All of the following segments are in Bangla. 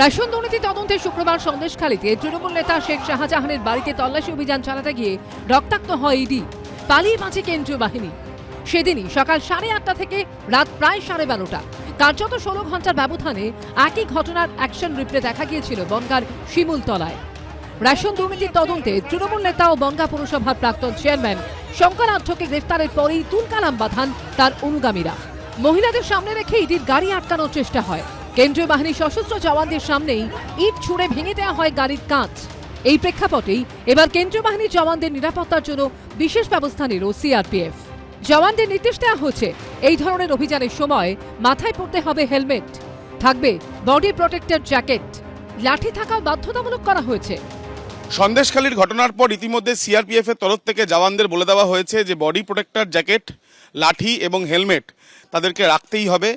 রেশন দুর্নীতি তদন্তে শুক্রবার সন্দেশখালীতে তৃণমূল নেতা শেখ শাহজাহানের বাড়িতে তল্লাশি অভিযান চালাতে গিয়ে রক্তাক্ত হয় ইডি। পালিয়ে বাঁচে কেন্দ্রীয় বাহিনী। সেদিনই সকাল সাড়ে আটটা থেকে রাত প্রায় সাড়ে বারোটা কার্যত ষোলো ঘণ্টার ব্যবধানে একই ঘটনার অ্যাকশন রিপ্লে দেখা গিয়েছিল বনগার শিমুলতলায়। রেশন দুর্নীতির তদন্তে তৃণমূল নেতা ও বঙ্গা পুরসভার প্রাক্তন চেয়ারম্যান শঙ্কর আঢ্যকে গ্রেফতারের পরেই তুলকালাম বাঁধান তার অনুগামীরা। মহিলাদের সামনে রেখে ইডির গাড়ি আটকানোর চেষ্টা হয়। কেন্দ্রীয় বাহিনীর সশস্ত্র জওয়ানদের সামনেই ইট ছুঁড়ে ভেঙে দেওয়া হয় গাড়ির কাঁচ। এই প্রেক্ষাপটেই এবার কেন্দ্রীয় বাহিনীর জওয়ানদের নিরাপত্তার জন্য বিশেষ ব্যবস্থা নিল সিআরপিএফ। জওয়ানদের নির্দেশ দেওয়া হচ্ছে, এই ধরনের অভিযানের সময় মাথায় পড়তে হবে হেলমেট। থাকবে বডি প্রোটেক্টর জ্যাকেট। লাঠি থাকাও বাধ্যতামূলক করা হয়েছে। সন্দেশখালীর ঘটনার পর ইতিমধ্যে সিআরপিএফ এর তরফ থেকে জওয়ানদের বলে দেওয়া হয়েছে যে বডি প্রোটেক্টর জ্যাকেট লাঠি এবং হেলমেট তাদেরকে রাখতেই হবে।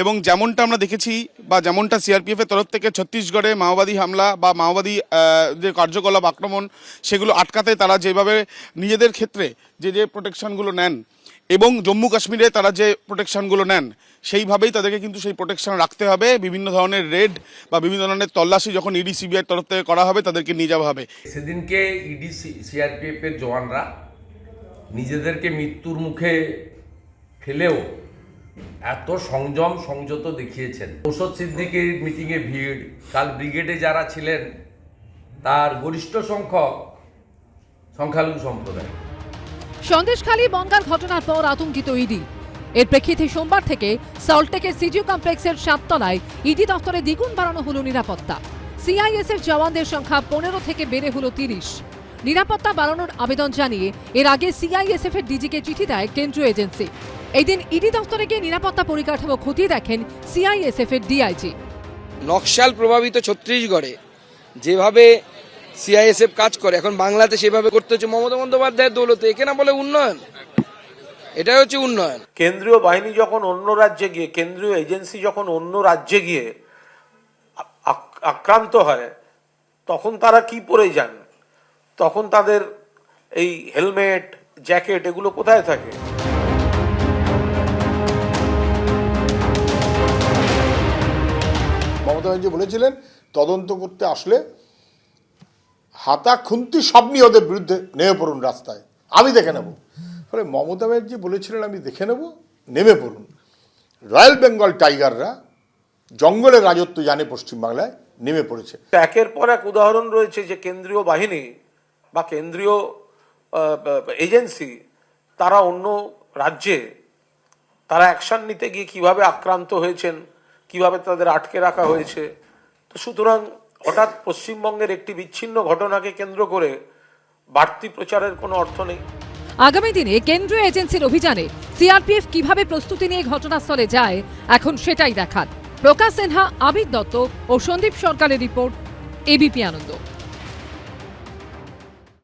এবং যেমনটা আমরা দেখেছি বা যেমনটা সিআরপিএফ এর তরফ থেকে ছত্তিশগড়ে মাওবাদী হামলা বা মাওবাদী যে কার্যকলাপ, আক্রমণ, সেগুলো আটকাতে তারা যেভাবে নিজেদের ক্ষেত্রে যে যে প্রোটেকশনগুলো নেন এবং জম্মু কাশ্মীরে তারা যে প্রোটেকশনগুলো নেন, সেইভাবেই তাদেরকে কিন্তু সেই প্রোটেকশন রাখতে হবে। বিভিন্ন ধরনের রেড বা বিভিন্ন ধরনের তল্লাশি যখন ইডি সিবিআই তরফ থেকে করা হবে, তাদেরকে নিয়ে যাওয়া হবে। সেদিনকে ইডি সিআরপিএফ এর জওয়ানরা নিজেদেরকে মৃত্যুর মুখে ফেলেও এত সংযম সংযত দেখিয়েছেন। ঔষধ সিদ্দিকির মিটিংয়ে ভিড়, কাল ব্রিগেডে যারা ছিলেন, তার গরিষ্ঠ সংখ্যক সংখ্যালঘু সম্প্রদায়। সন্দেশখালী বনগার ঘটনার পর আতঙ্কিত ইডি। এর প্রেক্ষিতে সোমবার থেকে সল্টটেকের সিজিও কমপ্লেক্সের সাততলায় ইডি দপ্তরে দ্বিগুণ বাড়ানো হলো নিরাপত্তা। সিআইএসএফ জওয়ানদের সংখ্যা পনেরো থেকে বেড়ে হলো তিরিশ। নিরাপত্তা বাড়ানোর আবেদন জানিয়ে এর আগে সিআইএসএফ এর ডিজিকে চিঠি দেয় কেন্দ্রীয় এজেন্সি। এদিন ইডি দপ্তরে গিয়ে নিরাপত্তা পরিকাঠামো খতিয়ে দেখেন সিআইএসএফ এর ডিআইজি। নকশাল প্রভাবিত ছত্তিশগড়ে যেভাবে সিআইএসএফ কাজ করে এখন বাংলাতে সেভাবে করতে হচ্ছে। মমতা বন্দ্যোপাধ্যায়ের দৌলতে একে না বলে উন্নয়ন? এটাই হচ্ছে উন্নয়ন। কেন্দ্রীয় বাহিনী যখন অন্য রাজ্যে গিয়ে কেন্দ্রীয় এজেন্সি যখন অন্য রাজ্যে গিয়ে আক- আক্রান্ত হয় তখন তারা কি পরে যান তখন তাদের এই হেলমেট জ্যাকেট এগুলো কোথায় থাকে? ব্যানার্জি বলেছিলেন, তদন্ত করতে আসলে হাতা খুন্তি সব নিয়ে ওদের বিরুদ্ধে নেমে পড়ুন রাস্তায়। আমি দেখে নেব। ফলে মমতা ব্যানার্জি বলেছিলেন, আমি দেখে নেব, নেমে পড়ুন। রয়্যাল বেঙ্গল টাইগাররা জঙ্গলের রাজত্ব জানে পশ্চিমবাংলায়, নেমে পড়েছে। একের পর এক উদাহরণ রয়েছে যে কেন্দ্রীয় বাহিনী বা কেন্দ্রীয় এজেন্সি, তারা অন্য রাজ্যে তারা অ্যাকশন নিতে গিয়ে কীভাবে আক্রান্ত হয়েছেন কীভাবে তাদের আটকে রাখা হয়েছে। তো সুতরাং হঠাৎ পশ্চিমবঙ্গের একটি বিচ্ছিন্ন ঘটনাকে কেন্দ্র করে বাড়তি প্রচারের কোনো অর্থ নেই। আগামী দিনে কেন্দ্রীয় এজেন্সির অভিযানে সিআরপিএফ কীভাবে প্রস্তুতি নিয়ে ঘটনাস্থলে যায়, এখন সেটাই দেখার। প্রকাশ সিনহা, আবিদ দত্ত ও সন্দীপ সরকারের রিপোর্ট এবিপি আনন্দ।